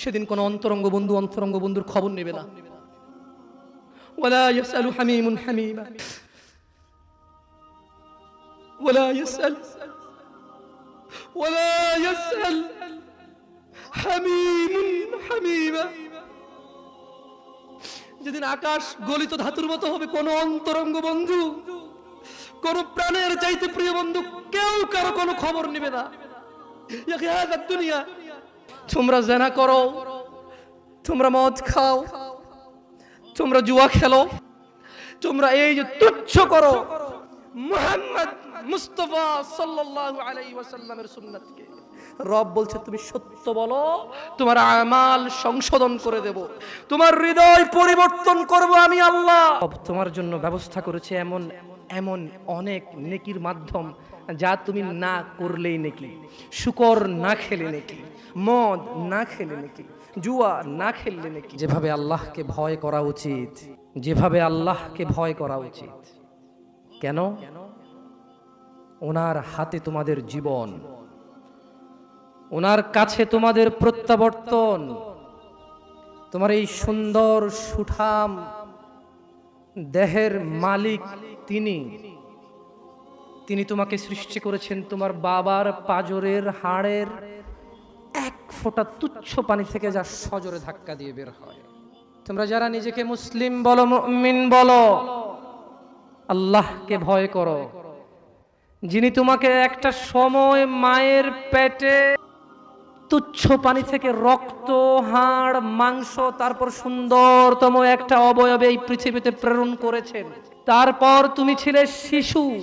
সেদিন কোনো অন্তরঙ্গ বন্ধু অন্তরঙ্গ বন্ধুর খবর নেবে না। যেদিন আকাশ গলিত ধাতুর মতো হবে, কোনো অন্তরঙ্গ বন্ধু, কোন প্রাণের চাইতে প্রিয় বন্ধু, কেউ কারও কোনো খবর নেবে না। দুনিয়া? তোমরা জেনা করো, তোমরা মদ খাও, তোমরা জুয়া খেলো, তোমরা এই যে তুচ্ছ করো মুহাম্মদ মুস্তফা সাল্লাল্লাহু আলাইহি ওয়াসাল্লামের সুন্নাতকে। রব বলছে, তুমি সত্য বলো, তোমার আমাল সংশোধন করে দেব, তোমার হৃদয় পরিবর্তন করব আমি আল্লাহ। তোমার জন্য ব্যবস্থা করেছে এমন এমন অনেক নেকির মাধ্যম যা তুমি না করলেই নেকি। শুকর না খেলে নেকি। মদ না খেলে নেকি। জুয়া না খেললে নাকি। যেভাবে আল্লাহকে ভয় করা উচিত, যেভাবে আল্লাহকে ভয় করা উচিত। কেন? ওনার হাতে তোমাদের জীবন। ওনার কাছে তোমাদের প্রত্যাবর্তন। তোমার এই সুন্দর সুঠাম দেহের মালিক তিনি তিনি তোমাকে সৃষ্টি করেছেন তোমার বাবার পাজরের হাড়ের এক ফোঁটা তুচ্ছ পানি থেকে যা সজোরে ধাক্কা দিয়ে বের হয়। তোমরা যারা নিজেকে মুসলিম বলো, মুমিন বলো, আল্লাহকে ভয় করো। যিনি তোমাকে একটা সময় মায়ের পেটে তুচ্ছ পানি থেকে রক্ত, হাড়, মাংস, তারপর সুন্দরতম একটা অবয়বে এই পৃথিবীতে প্রেরণ করেছেন। তারপর তুমি ছিলে শিশু।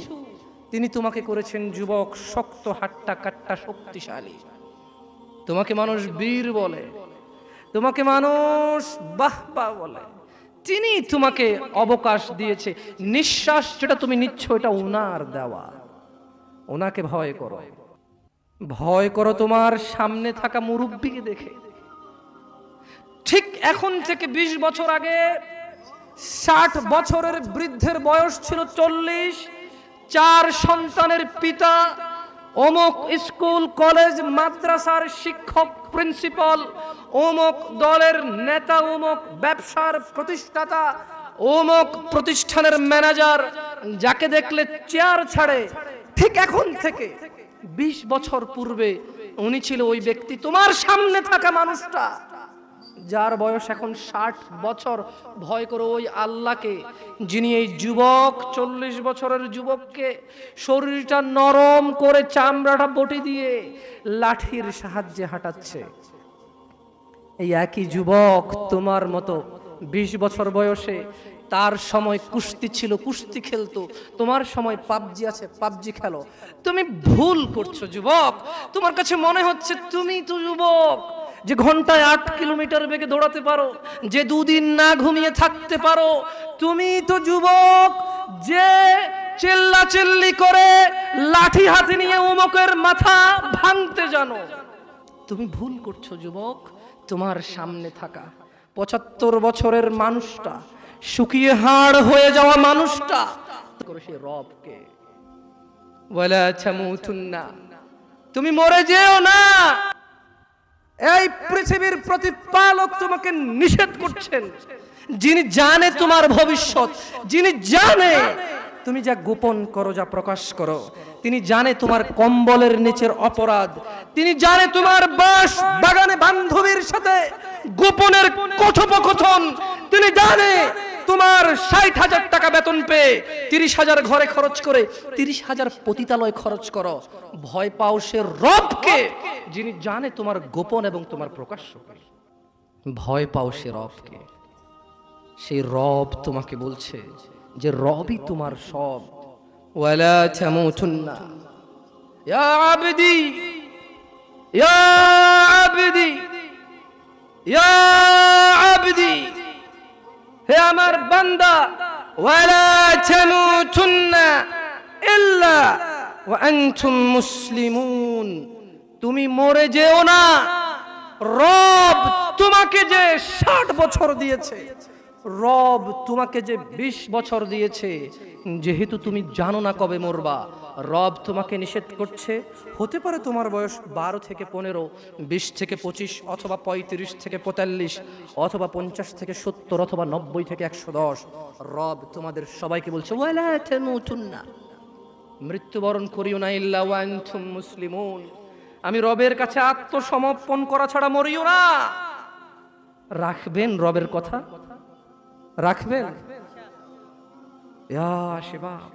তিনি তোমাকে করেছেন যুবক, শক্ত হাট্টা কাট্টা, শক্তিশালী। তোমাকে মানুষ বীর বলে। তোমাকে মানুষ বাহ বাহ বলে। তিনি তোমাকে অবকাশ দিয়েছে। নিঃশ্বাস যেটা তুমি নিচ্ছ, এটা উনার দেওয়া। ওনাকে ভয় করো। ভয় করো তোমার সামনে থাকা মুরব্বীকে দেখে। ঠিক এখন থেকে ২০ বছর আগে ষাট বছরের বৃদ্ধের বয়স ছিল চল্লিশ। চার সন্তানের পিতা, অমুক স্কুল, কলেজ, মাদ্রাসার শিক্ষক, প্রিন্সিপাল, অমুক দলের নেতা, অমুক ব্যবসার প্রতিষ্ঠাতা, অমুক প্রতিষ্ঠানের ম্যানেজার, যাকে দেখলে চেয়ার ছাড়ে। ঠিক এখন থেকে বিশ বছর পূর্বে উনি ছিল ওই ব্যক্তি। তোমার সামনে থাকা মানুষটা যার বয়স এখন ষাট বছর, ভয় করো ওই আল্লাহকে, যিনি এই যুবক, চল্লিশ বছরের যুবককে শরীরটা নরম করে চামড়াটা বটি দিয়ে লাঠির সাহায্যে হাঁটাচ্ছে। এই একই যুবক তোমার মতো বিশ বছর বয়সে, তার সময় কুস্তি ছিল, কুস্তি খেলতো, তোমার সময় পাবজি আছে, পাবজি খেলো। তুমি ভুল করছ যুবক, তোমার কাছে মনে হচ্ছে তুমি তো যুবক। যে ঘন্টায় আট কিলোমিটার বেগে দৌড়াতে পারো, যে দুদিন না ঘুমিয়ে থাকতে পারো, তুমি তো যুবক, যে চেল্লা চেল্লি করে লাঠি হাতে নিয়ে উমকের মাথা ভাঙতে জানো। তুমি ভুল করছ যুবক, তোমার সামনে থাকা। পঁচাত্তর বছরের মানুষটা, শুকিয়ে হাড় হয়ে যাওয়া মানুষটা, করো সে তামুতুন্না তুমি মরে যেও না। এই পৃথিবীর প্রতিপালক তোমাকে নিষেধ করছেন। যিনি জানে তোমার ভবিষ্যৎ, যিনি জানে তুমি যা গোপন করো, যা প্রকাশ করো, তিনি জানে তোমার কম্বলের নিচের অপরাধ, তিনি জানে তোমার বাস বাগানে বান্ধবীর সাথে গোপনের কথোপকথন, তিনি জানে তোমার ষাট হাজার টাকা বেতন পেয়ে তিরিশ হাজার ঘরে খরচ করে তিরিশ হাজার পতিতালয় খরচ করো। ভয় পাও সে রবকে, যিনি জানে তোমার গোপন এবং তোমার প্রকাশ্যকে ভয় পাও সে রবকে। সেই রব তোমাকে বলছে যে রবই তোমার সব। ওয়ালা মুসলিমুন। তুমি মরে যেও না। রব তোমাকে যে ষাট বছর দিয়েছে, রব তোমাকে যে বিশ বছর দিয়েছে, যেহেতু তুমি জানো না কবে মরবা রব তোমাকে নিষেধ করছে। হতে পারে তোমার বয়স বারো থেকে পনেরো, বিশ থেকে পঁচিশ, অথবা পঁয়ত্রিশ থেকে পঁয়তাল্লিশ, অথবা পঞ্চাশ থেকে সত্তর, অথবা নব্বই থেকে একশো দশ। রব তোমাদের সবাইকে বলছে মৃত্যুবরণ করিও না, ইল্লা মুসলিমুন। আমি রবের কাছে আত্মসমর্পণ করা ছাড়া মরিও না। রাখবেন রবের কথা? রাখবেন? ইয়া শিবাব,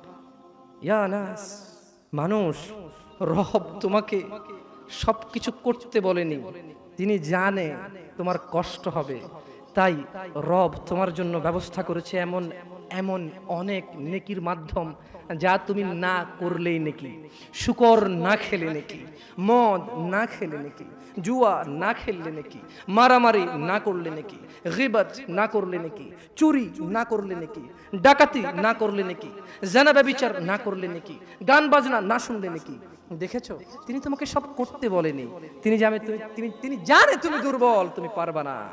ইয়া নাস। মানুষ, রব তোমাকে সব কিছু করতে বলেনি। তিনি জানে তোমার কষ্ট হবে। তাই রব তোমার জন্য ব্যবস্থা করেছে এমন এমন অনেক নেকির মাধ্যম যা তুমি না করলেই নেকি। শুকর না খেলে নেকি। মদ না খেলে নেকি। জুয়া না খেললে নাকি। মারামারি না করলে নাকি। গিবত না করলে নাকি। চুরি না করলে নাকি। ডাকাতি না করলে নাকি। জানা ব্যবিচার না করলে নাকি। গান বাজনা না শুনলে নাকি। দেখেছ? তিনি তোমাকে সব করতে বলেনি। তিনি জানে তুমি তিনি তিনি জানে তুমি দুর্বল, তুমি পারবা না।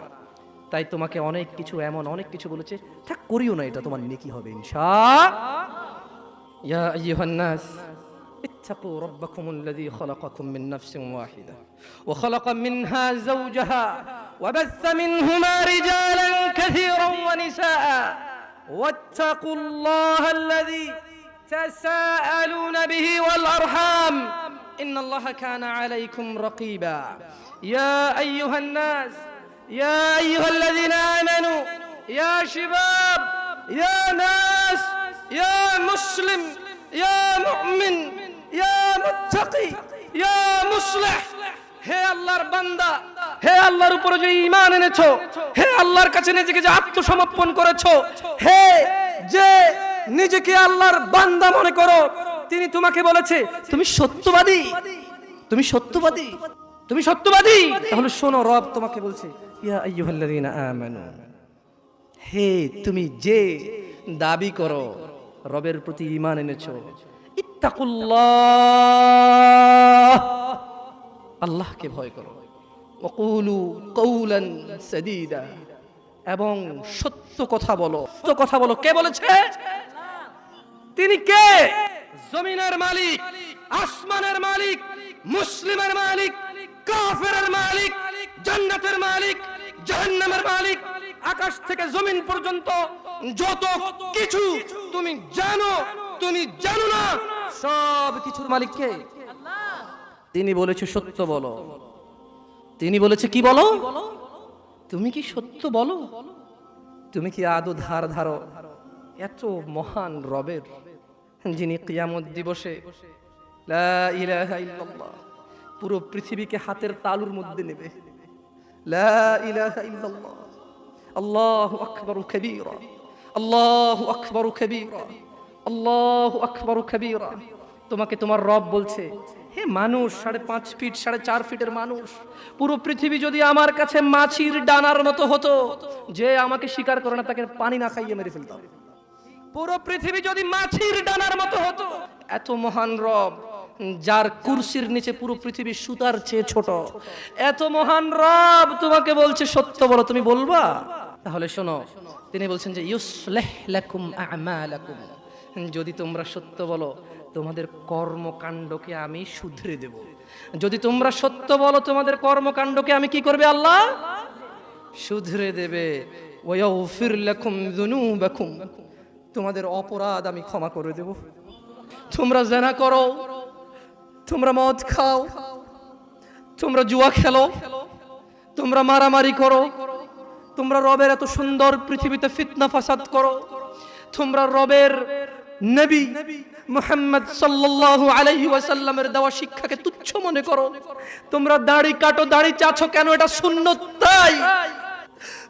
তাই তোমাকে অনেক কিছু এমন অনেক কিছু বলেছে থাক করিও না এটা তোমার নেকি হবে ইনশা ইয়া আইয়ুহান নাস اتقوا ربكم الذي خلقكم من نفس واحده وخلق منها زوجها وبث منهما رجالا كثيرا ونساء واتقوا الله الذي تساءلون به والارحام ان الله كان عليكم رقيبا يا ايها الناس يا ايها الذين امنوا يا شباب يا ناس يا مسلم يا مؤمن يا متقي يا مصلح হে আল্লাহর বান্দা হে আল্লাহর উপরে যে ঈমান এনেছো হে আল্লাহর কাছে নিজেকে যে আত্মসমর্পণ করেছো হে যে নিজেকে আল্লাহর বান্দা মনে করো তিনি তোমাকে বলেছে তুমি সত্যবাদী তুমি সত্যবাদী তুমি সত্যবাদী? তাহলে শোনো রব তোমাকে বলছে ইয়া আইয়ুহাল্লাযীনা আমানু। হে তুমি যে দাবি করো রবের প্রতি ঈমান এনেছো ইত্তাকুল্লাহ। আল্লাহকে ভয় করো। ওকুলু কৌলান সাদীদা। এবং সত্য কথা বলো। সত্য কথা বলো। কে বলেছে? তিনি কে? জমিনের মালিক আসমানের মালিক মুসলিমের মালিক কাফেরের মালিক জান্নাতের মালিক জাহান্নামের মালিক। আকাশ থেকে জমিন পর্যন্ত যত কিছু তুমি জানো তুমি জানো না। সব কিছুর মালিক কে? তিনি বলেছে সত্য বলো। তিনি বলেছে কি বলো? তুমি কি সত্য বলো? তুমি কি আদৌ ধার ধারো? এত মহান রবের যিনি কিয়ামত দিবসে। লা ইলাহা ইল্লাল্লাহ। পুরো পৃথিবীকে হাতের তালুর মধ্যে নেবে। আল্লাহু আকবারু কাবীরা। আল্লাহু আকবারু কাবীরা। আল্লাহু আকবারু কাবীরা। তোমাকে তোমার রব বলছে হে মানুষ সাড়ে পাঁচ ফিট সাড়ে চার ফিটের মানুষ পুরো পৃথিবী যদি আমার কাছে মাছির ডানার মতো হতো যে আমাকে স্বীকার করে না তাকে পানি না খাইয়ে মেরে ফেলতাম। পুরো পৃথিবী যদি মাছির ডানার মতো হতো এত মহান রব যার কুরসির নিচে পুরো পৃথিবী সুতার চেয়ে ছোট। এত মহান রব তোমাকে বলছে, সত্য বলো, তুমি বলবা? তাহলে শোনো, তিনি বলছেন যে, ইউসলেহ লাকুম আমালাকুম। যদি তোমরা সত্য বলো, তোমাদের কর্মকাণ্ডকে আমি শুধরে দেব। যদি তোমরা সত্য বলো, তোমাদের কর্মকাণ্ডকে আমি কি করবে আল্লাহ? শুধরে দেবে। ওয়াগফির লাকুম যুনুবাকুম। তোমাদের অপরাধ আমি ক্ষমা করে দেব। তোমরা জেনা করো তোমরা মদ খাও, তোমরা জুয়া খেলো, তোমরা মারামারি করো, তোমরা রবের এত সুন্দর পৃথিবীতে ফিতনা ফাসাদ করো, তোমরা রবের নবী মুহাম্মদ সাল্লাল্লাহু আলাইহি ওয়াসাল্লামের দেওয়া শিক্ষাকে তুচ্ছ মনে করো। তোমরা দাড়ি কাটো, দাড়ি চাছো কেন? এটা সুন্নত তাই।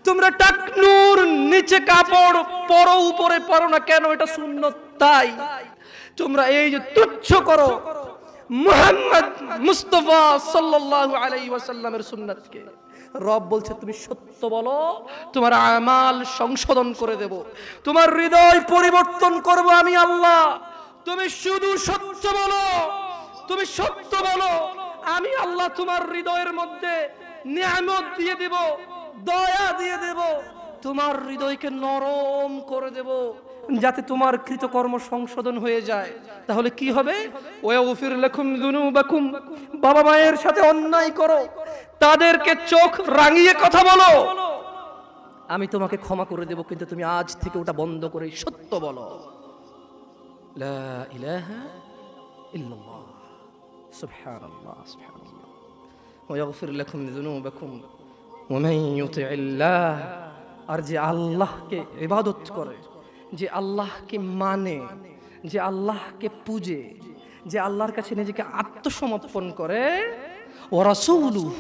তোমরা টাকনুর নিচে কাপড় পরো, উপরে পরো না কেন? এটা সুন্নত তাই। তোমরা এই যে তুচ্ছ করো মুহাম্মদ মুস্তফা সাল্লাল্লাহু আলাইহি ওয়াসাল্লামের সুন্নাতকে। রব বলছে, তুমি সত্য বলো, তোমার আমাল সংশোধন করে দেব, তোমার হৃদয় পরিবর্তন করব আমি আল্লাহ। তুমি শুধু সত্য বলো, তুমি সত্য বলো, আমি আল্লাহ তোমার হৃদয়ের মধ্যে নিয়ামত দিয়ে দেব, দয়া দিয়ে দেব, তোমার হৃদয়কে নরম করে দেব। যাতে তোমার কৃতকর্ম সংশোধন হয়ে যায়। তাহলে কি হবে? বাবা মায়ের সাথে অন্যায় করো। তাদেরকে চোখ রাঙিয়ে কথা বলো। আমি তোমাকে ক্ষমা করে দেব কিন্তু তুমি আজ থেকে ওটা বন্ধ করে সত্য বলো। লা আর যে আল্লাহকে ইবাদত করে যে আল্লাহকে মানে যে আল্লাহকে পূজে, যে আল্লাহর কাছে নিজেকে আত্মসমর্পণ করে ও রাসূলু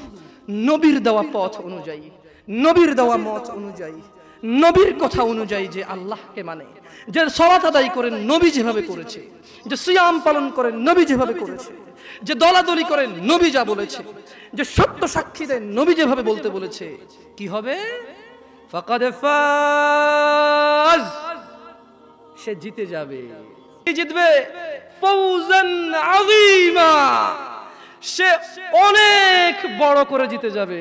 নবীর দেওয়া পথ অনুযায়ী, নবীর দেওয়া মত অনুযায়ী, নবীর কথা অনুযায়ী যে আল্লাহকে মানে যে সলাত আদায় করে নবী যেভাবে করেছে, যে সিয়াম পালন করে নবী যেভাবে করেছে, যে দলাদলি করে নবী যা বলেছে, যে সত্য সাক্ষী দেয় নবী যেভাবে বলতে বলেছে, কি হবে? ফাকাদ ফাজ। সে জিতে যাবে। জিতবে সে অনেক বড় করে জিতে যাবে।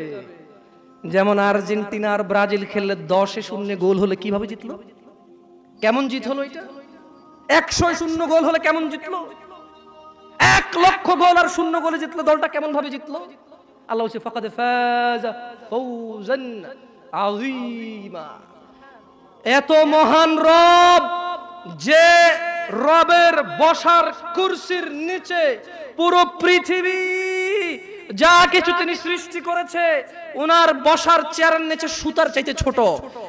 যেমন আর্জেন্টিনা আর ব্রাজিল খেললে দশে শূন্য গোল হলে কীভাবে জিতলো? কেমন জিত হলো এটা? একশো শূন্য গোল হলে কেমন জিতলো? এক লক্ষ গোল আর শূন্য গোলে জিতলো দলটা কেমন ভাবে জিতলো? আল্লাহ এত মহান রব যে রবের বসার কুরসির নিচে পুরো পৃথিবী যা কিছু তিনি সৃষ্টি করেছে ওনার বসার চেয়ারের নিচে সুতার চাইতে ছোট।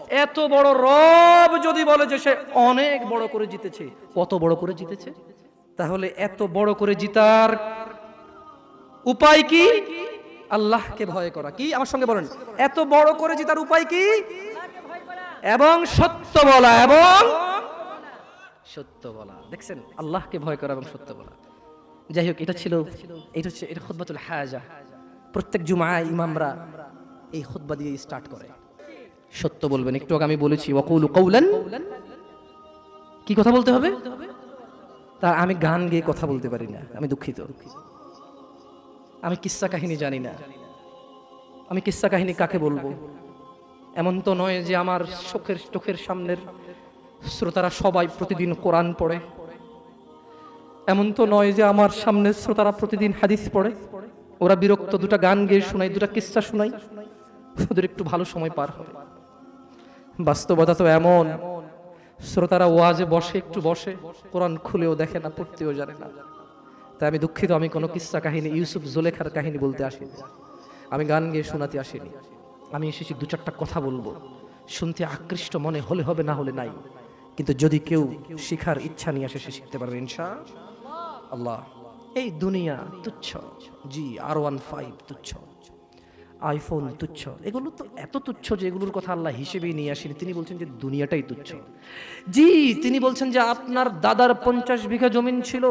এত বড় রব যদি বলে যে সে অনেক বড় করে জিতেছে, কত বড় করে জিতেছে? তাহলে এত বড় করে জিতার উপায় কি? আল্লাহকে ভয় করা। কি? আমার সঙ্গে বলেন। এত বড় করে জিতার উপায় কি? এবং সত্য বলা এবং সত্য বলা। দেখছেন? আল্লাহকে ভয় করা এবং সত্য বলা। যাই হোক, এটা ছিল এটা হচ্ছে এটা খুতবাতুল হাজা। প্রত্যেক জুমায় ইমামরা এই খুতবা দিয়ে স্টার্ট করে। সত্য বলবেন। একটু আগে আমি বলেছি, ওয়াকুলু কৌলান কি কথা বলতে হবে? তা আমি গান গেয়ে কথা বলতে পারি না। আমি দুঃখিত। আমি কিস্সা কাহিনী জানি না। আমি কিস্সা কাহিনী কাকে বলব? এমন তো নয় যে আমার চোখের চোখের সামনের শ্রোতারা সবাই প্রতিদিন কোরআন পড়ে। এমন তো নয় যে আমার সামনের শ্রোতারা প্রতিদিন হাদিস পড়ে। ওরা বিরক্ত, দুটা গান গেয়ে শোনাই দুটা কিস্সা শোনাই ওদের একটু ভালো সময় পার হবে। বাস্তবতা তো এমন, শ্রোতারা ওয়াজে বসে, একটু বসে, কোরআন খুলেও দেখে না, পড়তেও জানে না। তাই আমি দুঃখিত, আমি কোনো কিস্সা কাহিনী, ইউসুফ জোলেখার কাহিনী বলতে আসিনি। আমি গান গেয়ে শোনাতে আসিনি। আমি এসেছি দু চারটা কথা বলব। শুনতে আকৃষ্ট মনে হলে হবে, না হলে নাই। কিন্তু যদি কেউ শিখার ইচ্ছা নিয়ে আসে, সে শিখতে পারবে ইনশা আল্লাহ, এই দুনিয়া তুচ্ছ। জি আর ওয়ান ফাইভ তুচ্ছ। আইফোন তুচ্ছ। এগুলো তো এত তুচ্ছ যে এগুলোর কথা আল্লাহ হিসেবেই নিয়ে আসেনি। তিনি বলছেন যে দুনিয়াটাই তুচ্ছ। জি, তিনি বলছেন যে আপনার দাদার পঞ্চাশ বিঘা জমিন ছিল,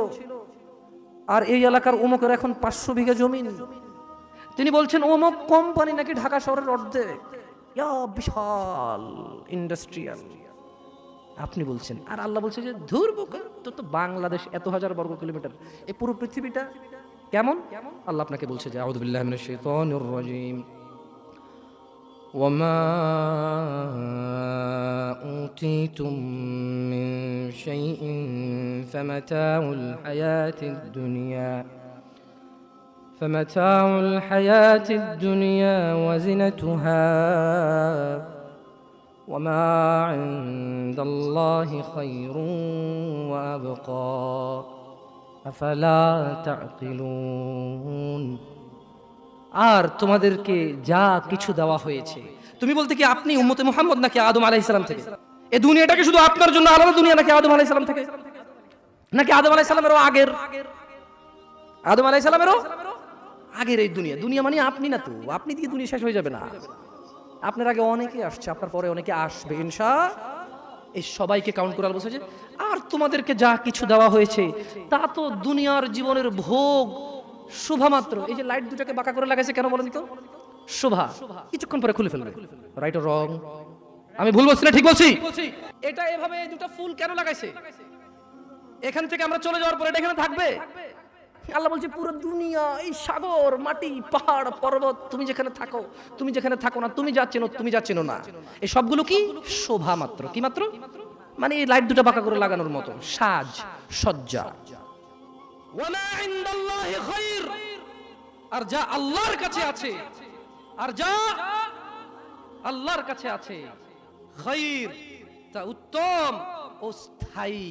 আর এই এলাকার অমুকের এখন পাঁচশো বিঘা জমিন। তিনি বলছেন অমুক কোম্পানি নাকি ঢাকা শহরের অর্ধেক। বিশাল ইন্ডাস্ট্রিয়াল আপনি বলছেন আর আল্লাহ বলছে যে ধুর বোকা তো তো বাংলাদেশ এত হাজার বর্গ কিলোমিটার এই পুরো পৃথিবীটা কেমন আল্লাহ আপনাকে বলছে যে আউযু বিল্লাহি মিনাশ শাইতানির রাজিম وما أوتيتم من شيء فمتاع الحياة الدنيا فمتاع الحياة الدنيا وزنتها وما عند الله خير وأبقى أفلا تعقلون আর তোমাদেরকে যা কিছু দেওয়া হয়েছে তুমি বলতে কি আপনি উম্মতে মুহাম্মদ নাকি আদম আলাইহিস সালাম থেকে এই দুনিয়াটাকে শুধু আপনার জন্য আলাদা দুনিয়া নাকি আদম আলাইহিস সালাম থেকে নাকি আদম আলাইহিস সালামেরও আগের আদম আলাইহিস সালামেরও আগের এই দুনিয়া দুনিয়া মানে আপনি না তো আপনি দিয়ে দুনিয়া শেষ হয়ে যাবে না আপনার আগে অনেকে আসছে, আপনার পরে অনেকে আসবে ইনশা এই সবাইকে কাউন্ট করে বলছে যে, আর তোমাদেরকে যা কিছু দেওয়া হয়েছে, তা তো দুনিয়ার জীবনের ভোগ, শোভা মাত্র। এই যে লাইট দুটাকে বাঁকা করে লাগাইছে কেন বলেন তো? শোভা। কিছুক্ষণ পরে খুলে ফেলবে। রাইট রং আমি ভুল বলছি না, ঠিক বলছি? এটা এভাবে দুটো ফুল কেন লাগাইছে? এখান থেকে আমরা চলে যাওয়ার পরে এটা এখানে থাকবে? আল্লাহ বলছে পুরো দুনিয়া এই সাগর মাটি পাহাড় পর্বত তুমি যেখানে থাকো তুমি যেখানে থাকো না তুমি যা চেনো তুমি যা চেনো না। এই সবগুলো কি? শোভা মাত্র। কি মাত্র? মানে এই লাইট দুটো বাঁকা করে লাগানোর মতো। সাজ সজ্জা। আর যা আল্লাহর কাছে আছে আর যা আল্লাহর কাছে আছে খায়র তা উত্তম ও স্থায়ী।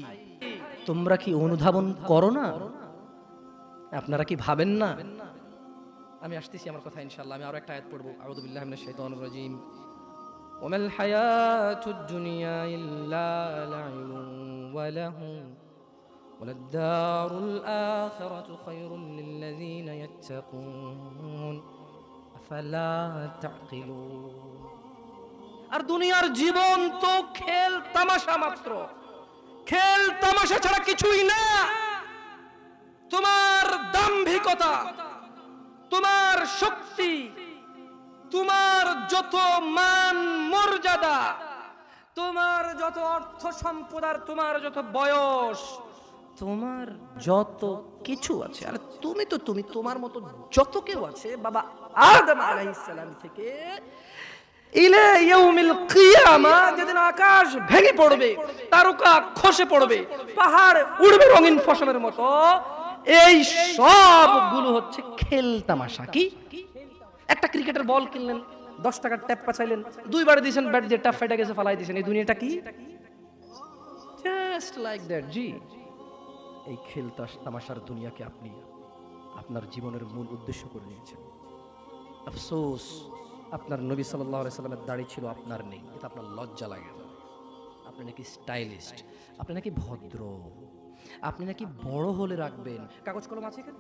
তোমরা কি অনুধাবন করো না? আপনারা কি ভাবেন না আমি আসতেছি আমার কথা ইনশাআল্লাহ আমি আরো একটা আয়াত পড়বো আউযু বিল্লাহি মিনাশ শাইতানির রাজিম وما الحياة الدنيا إلا لعب ولهو وللدار الآخرة خير للذين يتقون أفلا تعقلون আর দুনিয়ার জীবন তো খেল তামাশা মাত্র খেল তামাশা ছাড়া কিছুই না তোমার দাম্ভিকতা, তোমার শক্তি, তোমার যত মান মর্যাদা, তোমার যত অর্থ সম্পদ আর তোমার যত বয়স, তোমার যত কিছু আছে। আর তুমি তো, তুমি তোমার মতো যত কেউ আছে, বাবা আদম আলাইহিস সালাম থেকে ইলে ইয়াউমিল কিয়ামা, যেদিন আকাশ ভেঙে পড়বে, তারকা খসে পড়বে, পাহাড় উড়বে রঙিন ফসলের মতো এই সবগুলো হচ্ছে খেল তামাশা, কি? একটা ক্রিকেটের বল কিনলেন, দশ টাকার ট্যাপ পাচাইলেন দুইবার দিয়েছেন ব্যাট দিয়ে ট্যাপ ফেটে গেছে ফালাই দিয়েছেন, এই দুনিয়াটা কি? জাস্ট লাইক দ্যাট জি। এই খেল তামাশার দুনিয়াকে আপনি আপনার জীবনের মূল উদ্দেশ্য করে নিয়েছেন। আফসোস, আপনার নবী সাল্লাহ সাল্লামের দাড়ি ছিল আপনার নেই এটা আপনার লজ্জা লাগে আপনি নাকি স্টাইলিস্ট, আপনি নাকি ভদ্র। আপনি নাকি বড় হলে রাখবেন। কাগজ কলম আছে এখানে?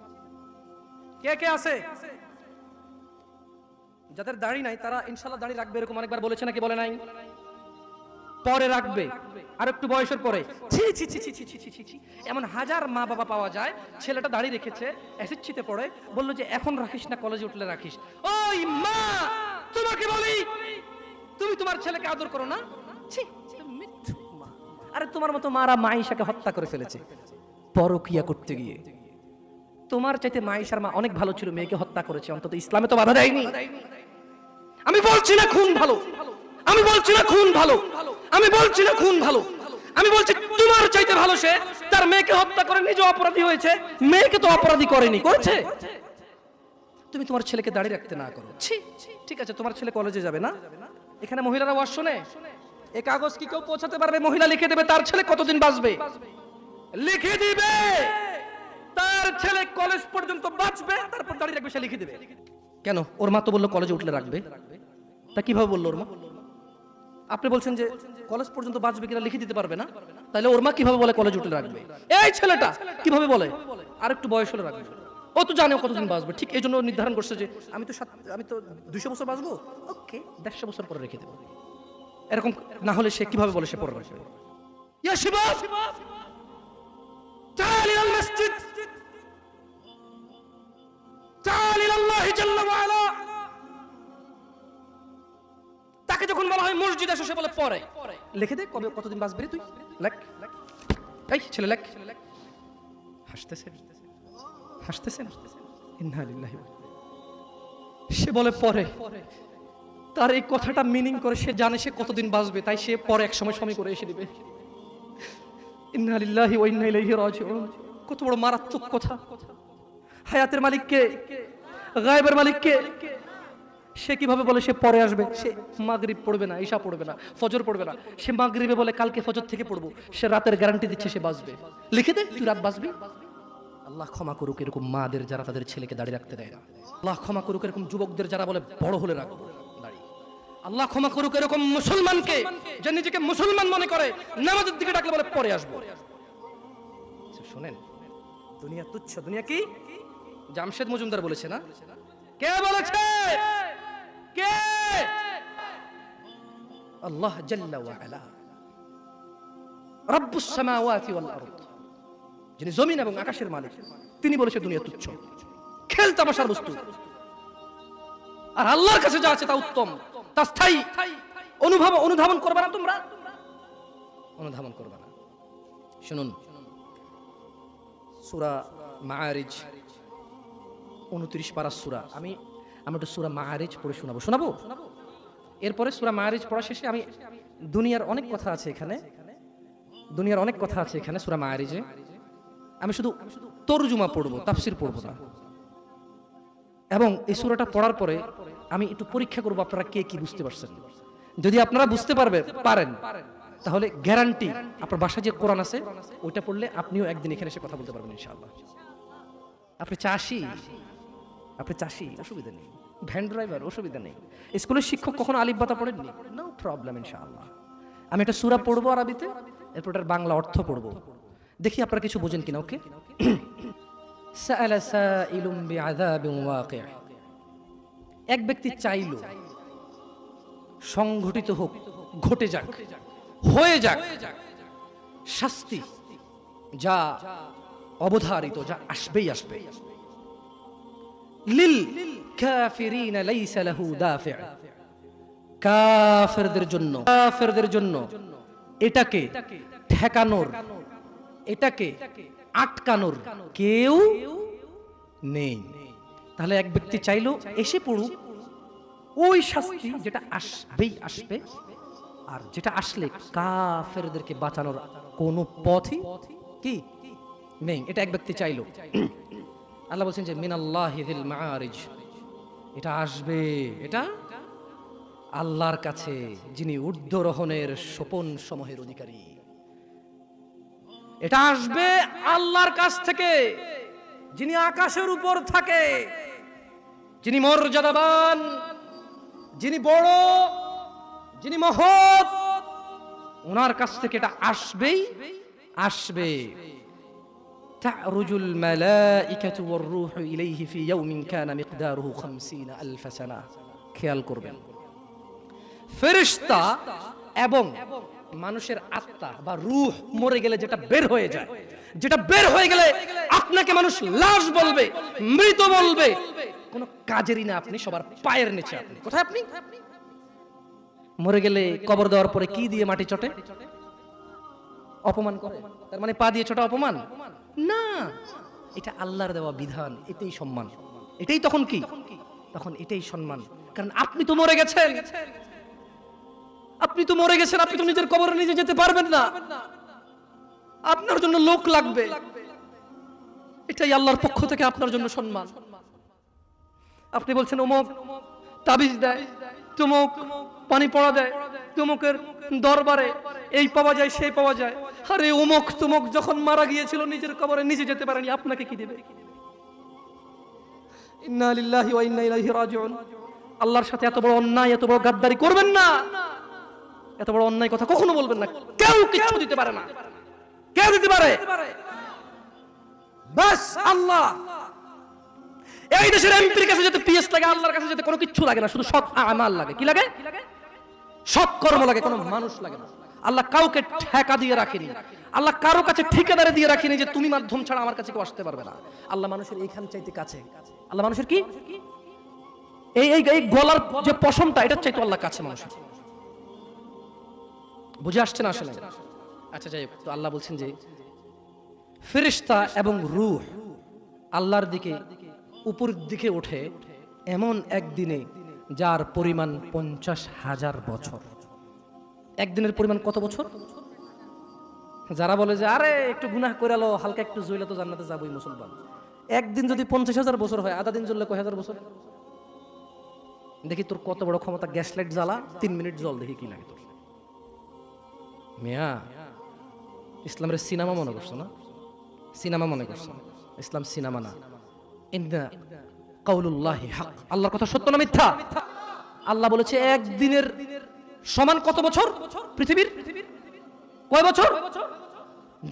কে কে আছে? যাদের দাড়ি নাই, তারা ইনশাল্লাহ দাড়ি রাখবে এরকম অনেকবার বলেছে নাকি বলে নাই? পরে রাখবে। আর একটু বয়সের পরে। ছি ছি ছি ছি ছি ছি ছি ছি এমন হাজার মা বাবা পাওয়া যায়, ছেলেটা দাড়ি রেখেছে অ্যাসিড ছিতে পড়ে, বলল যে, এখন রাখিস না, কলেজে উঠলে রাখিস। ওই মা, তোমাকে বলি, তুমি তোমার ছেলেকে আদর করো না? ছি। আরে তোমার মতো মারা মাইশাকে হত্যা করে ফেলেছে। পরকিয়া করতে গিয়ে। তোমার চাইতে মাইশার মা অনেক ভালো ছিল, মেয়েকে হত্যা করেছে। অন্তত ইসলামে তো বাধা দেয়নি। আমি বলছি না খুন ভালো। আমি বলছি না খুন ভালো। আমি বলছি না খুন ভালো। আমি বলছি তোমার চাইতে ভালো সে তার মেয়েকে হত্যা করে নিজে অপরাধী হয়েছে। মেয়েকে তো অপরাধী করেনি। করেছে? তুমি তোমার ছেলেকে দাঁড়িয়ে রাখতে না করো। ঠিক আছে, তোমার ছেলে কলেজে যাবে না। এখানে মহিলারা ওয়াজ শোনে? এ কাগজ কি কেউ পৌঁছাতে পারবে? মহিলা লিখে দেবে তার ছেলে কতদিন বাঁচবে? লিখে দিবে! তার ছেলে কলেজ পর্যন্ত বাঁচবে তারপর দাঁড়িয়ে রাখবে সে লিখে দেবে। কেন? ওর মা তো বলল কলেজে উঠলে রাখবে। তা কীভাবে বলল ওর মা? আপনি বলছেন যে কলেজ পর্যন্ত বাঁচবে কিনা লিখে দিতে পারবে না? তাহলে ওর মা কীভাবে বলে কলেজ উঠলে রাখবে? এই ছেলেটা কীভাবে বলে? আর একটু বয়স হলে রাখবে। ও তো জানে কতদিন বাঁচবে। ঠিক এই জন্য নির্ধারণ করছে যে আমি তো সাত আমি তো দুইশো বছর বাঁচবো? ওকে দেড়শো বছর পরে রেখে দেবো। এরকম না হলে সে কিভাবে বলে সে পরে রাখবে ইয়া শিবাব تعال الى المسجد تعال الى الله جل وعلا তাকে যখন বলা হয় মসজিদ এসে সে বলে পরে লিখে দে কবে কতদিন বাঁচবি রে তুই লেখ এই ছেলে লেখ হাসতেছে হাসতেছেন ইন্না লিল্লাহি ওয়া ইন্না- সে বলে পরে তার এই কথাটা মিনিং করে, সে জানে সে কতদিন বাঁচবে, তাই সে পরে এক সময় সময় করে এসে দিবে। কত বড় মারাত্মক কথা। হায়াতের মালিককে, গায়েবের মালিককে, সে কীভাবে বলে সে পরে আসবে? সে মাগরিব পড়বে না, ঈশা পড়বে না, ফজর পড়বে না। সে মাগরিবে বলে কালকে ফজর থেকে পড়ব, সে রাতের গ্যারান্টি দিচ্ছে সে বাঁচবে। লিখে দে, তুই রাত বাঁচবি? আল্লাহ ক্ষমা করুক এরকম মাদের যারা তাদের ছেলেকে দাঁড়িয়ে রাখতে দেয় না। আল্লাহ ক্ষমা করুক এরকম যুবকদের যারা বলে বড় হলে রাখব। আল্লাহ ক্ষমা করুক এরকম মুসলমানকে যে নিজেকে মুসলমান মনে করে নামাজের দিকে ডাকলে বলে পরে আসব। আচ্ছা, শোনেন দুনিয়া তুচ্ছ। দুনিয়া কি? জামশেদ মজুমদার বলেছে না? কে বলেছে? কে? আল্লাহ জাল্লা ওয়া আলা। রব্বুস সামাওয়াতি ওয়াল আরদ। যিনি জমিন এবং আকাশের মালিক তিনি বলেছে দুনিয়া তুচ্ছ। খেল তামাশার বস্তু। আর আল্লাহর কাছে যা আছে তা উত্তম। তা স্থায়ী অনুভব, অনুধাবন করবে না তোমরা? অনুধাবন করবে না। শুনুন, সুরা মাআরিজ, উনত্রিশ পারা সুরা। আমি আমি একটু সুরা মাআরিজ পড়ে শোনাবো। শোনাবো? এরপরে সুরা মাআরিজ পড়া শেষে আমি, দুনিয়ার অনেক কথা আছে এখানে। দুনিয়ার অনেক কথা আছে এখানে সুরা মায়ারিজে আমি শুধু তরজুমা পড়ব, তাফসির পড়ব না। এবং এই সুরাটা পড়ার পরে আমি একটু পরীক্ষা করবো আপনারা কে কি বুঝতে পারছেন যদি আপনারা বুঝতে পারবে পারেন তাহলে গ্যারান্টি আপনার বাসায় যে কোরআন আছে ওইটা পড়লে আপনিও একদিন এখানে এসে কথা বলতে পারবেন ইনশাআল্লাহ আপনি চাষি আপনি চাষি অসুবিধা নেই ভ্যান ড্রাইভার অসুবিধা নেই স্কুলের শিক্ষক কখনো আলিফ বাতা পড়েননি নো প্রবলেম ইনশাআল্লাহ আমি একটা সুরা পড়বো আরবিতে এরপর ওটার বাংলা অর্থ পড়বো দেখি আপনারা কিছু বোঝেন কিনা ওকে سأل سائل بعذاب واقع এক ব্যক্তি চাইল সংঘটিত হোক ঘটে যাক হয়ে যাক শাস্তি যা অবধারিত যা আসবেই আসবে। লিল কাফিরিনা লাইসা লাহু দাফি' কাফেরদের জন্য কাফেরদের জন্য। এটাকে ঠেকানোর এটাকে আটকানোর কেউ নেই। তাহলে এক ব্যক্তি চাইলো এসে পড়ুক। ওই শাস্তি যেটা আসবেই আসবে, আর যেটা আসলে কাফেরদেরকে বাঁচানোর কোনো পথই কি নেই, এটা এক ব্যক্তি চাইলো। আল্লাহ বলছেন যে মিনাল্লাহিল মাআরিজ এটা আসবে, এটা আল্লাহর কাছে, যিনি ঊর্ধ্বরোহণের সোপন সমূহের অধিকারী। এটা আসবে আল্লাহর কাছ থেকে। যিনি আকাশের উপর থাকে যিনি মর্যাদাবান যিনি বড় যিনি মহৎ ওনার কাছ থেকে এটা আসবেই আসবে تعرج الملائكة والروح إليه في يوم كان مقداره خمسين ألف سنة খেয়াল করবেন ফেরিস্তা এবং মানুষের আত্মা বা রূহ মরে গেলে যেটা বের হয়ে যায় যেটা বের হয়ে গেলে আপনাকে মানুষ লাশ বলবে, মৃত বলবে। কোনো কাজেরই না আপনি, সবার পায়ের নিচে আপনি। কোথায় আপনি? মরে গেলে কবর দেওয়ার পরে কি দিয়ে মাটি চটে? অপমান করে। তার মানে পা দিয়ে ছোট অপমান? না। এটা আল্লাহর দেওয়া বিধান, এটাই সম্মান। এটাই তখন কি? তখন এটাই সম্মান। কারণ আপনি তো মরে গেছেন। আপনি তো মরে গেছেন, আপনি তো নিজের কবরে নিজে যেতে পারবেন না। আপনার জন্য লোক লাগবে। এটাই আল্লাহর পক্ষ থেকে আপনার জন্য সম্মান। আপনি বলছেন অমুক তাবিজ দেয়, তুমুক, পানি পড়া দেয়, তুমুকের দরবারে এই পাওয়া যায়, সেই পাওয়া যায়। আরে অমুক তুমুক যখন মারা গিয়েছিল, নিজের কবরে নিজে যেতে পারেনি, আপনাকে কি দেবে? আল্লাহর সাথে এত বড় অন্যায়, এত বড় গাদ্দারি করবেন না। এত বড় অন্যায় কথা কখনো বলবেন না। কেউ কিচ্ছু দিতে পারে না। কেউ দিতে পারে? বাস আল্লাহ। এই দেশের এমপির কাছে যেতে পিএস লাগে, আল্লাহর কাছে যেতে কোনো লাগে না, শুধু সৎ লাগে। কি লাগে? সৎ কর্ম লাগে, কোনো মানুষ লাগে না। আল্লাহ কাউকে ঠেকা দিয়ে রাখেনি। আল্লাহ কারও কাছে ঠিকাদারে দিয়ে রাখেনি যে তুমি মাধ্যম ছাড়া আমার কাছে কেউ আসতে পারবে না। আল্লাহ মানুষের এইখান চাইতে কাছে। আল্লাহ মানুষের কি? এই এই গলার যে পশমটা এটা চাইতো আল্লাহ কাছে মানুষের। বুঝে আসছে না আসলে? আচ্ছা যাই তো আল্লাহ বলছেন যে ফেরিস্তা এবং রুহ আল্লাহর দিকে উপর দিকে ওঠে এমন একদিনে যার পরিমাণ পঞ্চাশ হাজার বছর। একদিনের পরিমাণ কত বছর? যারা বলে যে, আরে, একটু গুনাহ করে হালকা একটু জইলে তো জান্নাতে যাবোই মুসলমান। একদিন যদি পঞ্চাশ হাজার বছর হয়, আধা দিন জ্বললে কয় হাজার বছর? দেখি তোর কত বড় ক্ষমতা গ্যাস লাইট জ্বালা, তিন মিনিট জল দেখি কি লাগে তোর। মিয়া ইসলামের সিনেমা মনে করছ না? সিনেমা মনে করছ? ইসলাম সিনেমা না। কাউলুল্লাহি আল্লাহর কথা সত্য না মিথ্যা? আল্লাহ বলেছে, একদিনের সমান কত বছর পৃথিবীর? কয় বছর?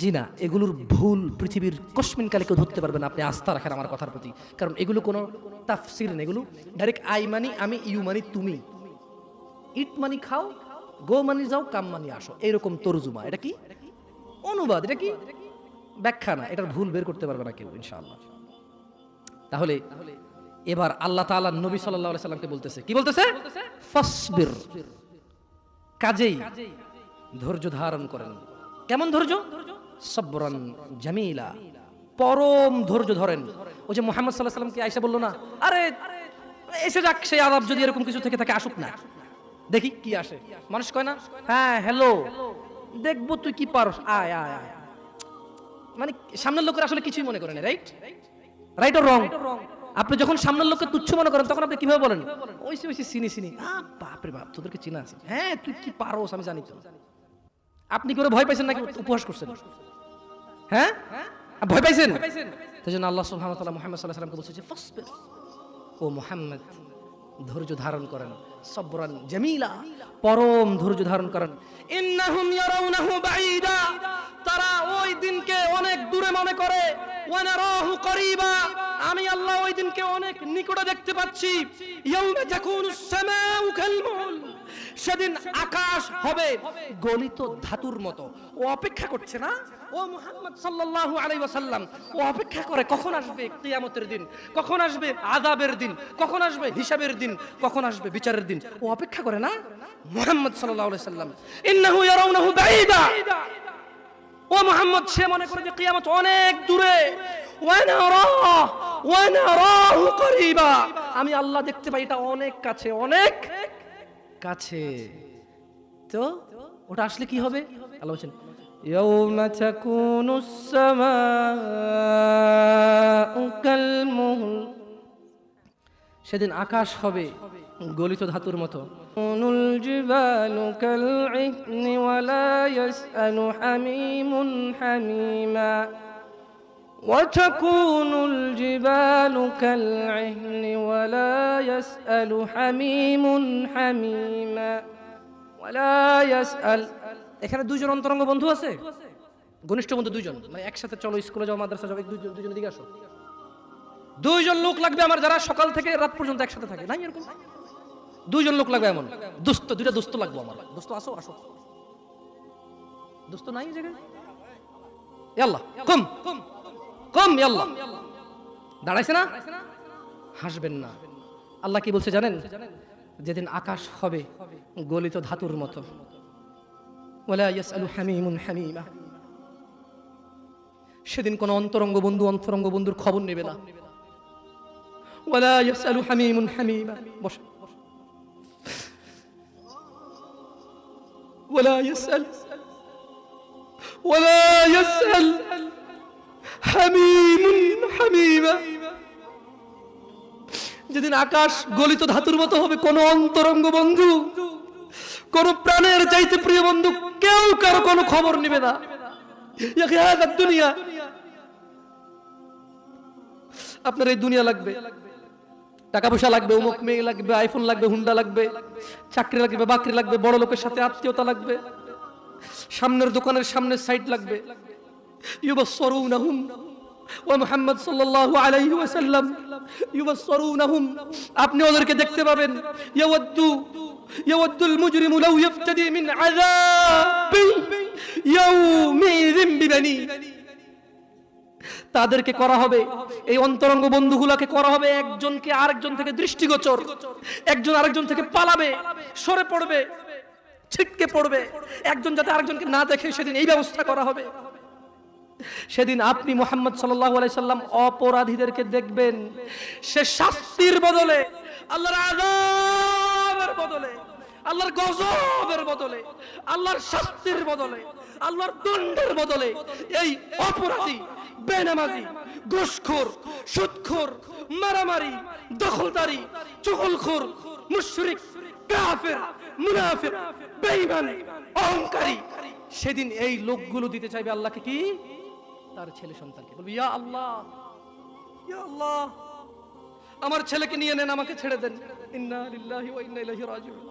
জি না, এগুলোর ভুল পৃথিবীর কশ্মিন কালে কেউ ধরতে পারবে না। আপনি আস্থা রাখেন আমার কথার প্রতি। কারণ এগুলো কোনো তাফসির নেই। এগুলো ডাইরেক্ট আই মানি, আমি ইউ মানি, তুমি। ইট মানি খাও, গো মানি যাও, কাম মানি আসো। এরকম তরজুমা। এটা কি? অনুবাদ, এটা কি? ব্যাখ্যা না, এটার ভুল বের করতে পারবে না কেউ, ইনশাআল্লাহ। তাহলে এবার আল্লাহ তাআলা নবী সাল্লাল্লাহু আলাইহি সাল্লামকে বলতেছে, কি বলতেছে? ফাসবির। কাজেই ধৈর্য ধারণ করেন। কেমন ধৈর্য? সবরান জামিলা। পরম ধৈর্য ধরেন। ওই যে মোহাম্মদ সাল্লাহ সাল্লামকে আয়সা বলল না, আরে, এসে যাক, সেই আদাব যদি এরকম কিছু থেকে থাকে, আসুক না। দেখি কি আসে। মানুষ কয় না হ্যাঁ হ্যালো দেখব তুই কি পারস। আয় আয় আয়। মানে সামনের লোকের আসলে কিছুই মনে করেন রাইট রাইট অর রং আপনি যখন সামনের লোককে তুচ্ছ মনে করেন, তখন আপনি কীভাবে বলেন? ওইসে ওইসে চিনি চিনি বাপরে বাপ, তোদেরকে চিনা আছে। হ্যাঁ তুই কি পারোস, আমি জানি তো। আপনি করে ভয় পাইছেন নাকি উপহাস করছেন? হ্যাঁ? ভয় পাইছেন? সেই জন্য আল্লাহ সুবহানাহু ওয়া তাআলা মুহাম্মদ সাল্লাল্লাহু আলাইহি বলছে যে ও মুহাম্মদ, ধৈর্য ধারণ করেন। সবরান জামিলা। পরম ধৈর্য ধারণ করেন। তারা ওই দিনকে অনেক দূরে মনে করে করিবা। আমি আল্লাহ ওই দিনকে অনেক নিকটে দেখতে পাচ্ছি। সেদিন আকাশ হবে গলিত ধাতুর মতো। ও অপেক্ষা করছে না? ও মুহাম্মদ সাল্লাল্লাহু আলাইহি ওয়াসাল্লাম, ও অপেক্ষা করে কখন আসবে কিয়ামতের দিন? কখন আসবে আযাবের দিন? কখন আসবে হিসাবের দিন? কখন আসবে বিচারের দিন? ও অপেক্ষা করে না? মুহাম্মদ সাল্লাল্লাহু আলাইহি সাল্লাম ইন্নাহু ইয়ারাউনাহু বাঈদা। ও মুহাম্মদ সে মনে করে যে কিয়ামত অনেক দূরে ওয়ানারা ওয়ানারাহু করিবা আমি আল্লাহ দেখতে পাই এটা অনেক কাছে অনেক কাছে তো ওটা আসলে কি হবে আল্লাহ বলছেন يوم تكون السماء كالمهل সেদিন আকাশ হবে গলিত ধাতুর মতো নুল জিবালু কাল ইহনি ওয়ালা ইয়াসআলু হামিমুন হামিমা وتكون الجبال كالعهن ولا يسأل حميم حميما ولا يسأل এখানে দুজন অন্তরঙ্গ বন্ধু আছে ঘনিষ্ঠ বন্ধু দুজন মানে একসাথে চলো স্কুলে যাও মাদ্রাসা যাও দুজন দুজন দিকে আসো দুইজন লোক লাগবে আমার যারা সকাল থেকে রাত পর্যন্ত একসাথে থাকে নাই এরকম দুইজন লোক লাগবে এমন। দুস্থ দুইটা দুস্থ লাগবে আমার। দুস্থ আসো আসো। দুস্থ নাই জায়গায়? দাঁড়াইছে না? হাসবেন না। আল্লাহ কি বলছে জানেন? যেদিন আকাশ হবে, গলিত ধাতুর মতো। সেদিন কোন অন্তরঙ্গ বন্ধু, অন্তরঙ্গ বন্ধুর খবর নেবে না। বস। ولا يسأل ولا يسأل حميم حميما যেদিন আকাশ গলিত ধাতুর মতো হবে কোন অন্তরঙ্গ বন্ধু কোন প্রাণের চাইতে প্রিয় বন্ধু কেউ কারো কোনো খবর নেবে না ইয়াকে হাজার দুনিয়া আপনার এই দুনিয়া লাগবে টাকা পয়সা লাগবে অমুক মেয়ে লাগবে আইফোন লাগবে হুন্ডা লাগবে, চাকরি লাগবে, বাকরি লাগবে, বড় লোকের সাথে আত্মীয়তা লাগবে, সামনের দোকানের সামনের সাইড লাগবে। আপনি ওদেরকে দেখতে পাবেন। তাদেরকে করা হবে। এই অন্তরঙ্গ বন্ধুগুলাকে করা হবে। একজনকে আরেকজন থেকে দৃষ্টিগোচর। একজন আরেকজন থেকে পালাবে, সরে পড়বে, ছিটকে পড়বে। একজন যাতে আরেকজনকে না দেখে সেদিন এই ব্যবস্থা করা হবে। সেদিন আপনি মোহাম্মদ সাল্লাম অপরাধীদেরকে দেখবেন। সে শাস্তির বদলে, আল্লাহর আল্লাহর গজবের বদলে, আল্লাহর শাস্তির বদলে আল্লাহর দণ্ডের বদলে এই অপরাধী, বেনামাজি, ঘুষখোর, সুদখোর, মারামারি, দখলদারি, চুগলখোর, মুশরিক, কাফের, মুনাফিক, বেঈমান, অহংকারী, সেদিন এই লোকগুলো দিতে চাইবে আল্লাহকে কি? তার ছেলে সন্তানকে। বলবে, ইয়া আল্লাহ ইয়া আল্লাহ, আমার ছেলেকে নিয়ে নেন, আমাকে ছেড়ে দেন। ইন্না লিল্লাহি ওয়া ইন্না ইলাইহি রাজিউন।